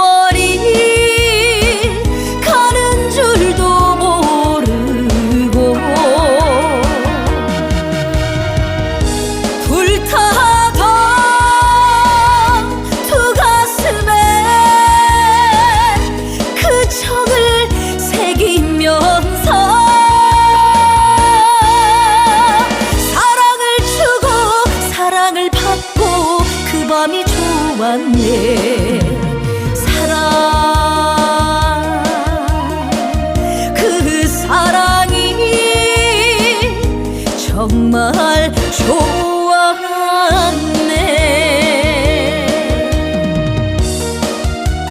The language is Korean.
세월이 가는 줄도 모르고 불타던 두 가슴에 그 정을 새기면서 사랑을 주고 사랑을 받고 그 밤이 좋았네. 정말 좋아.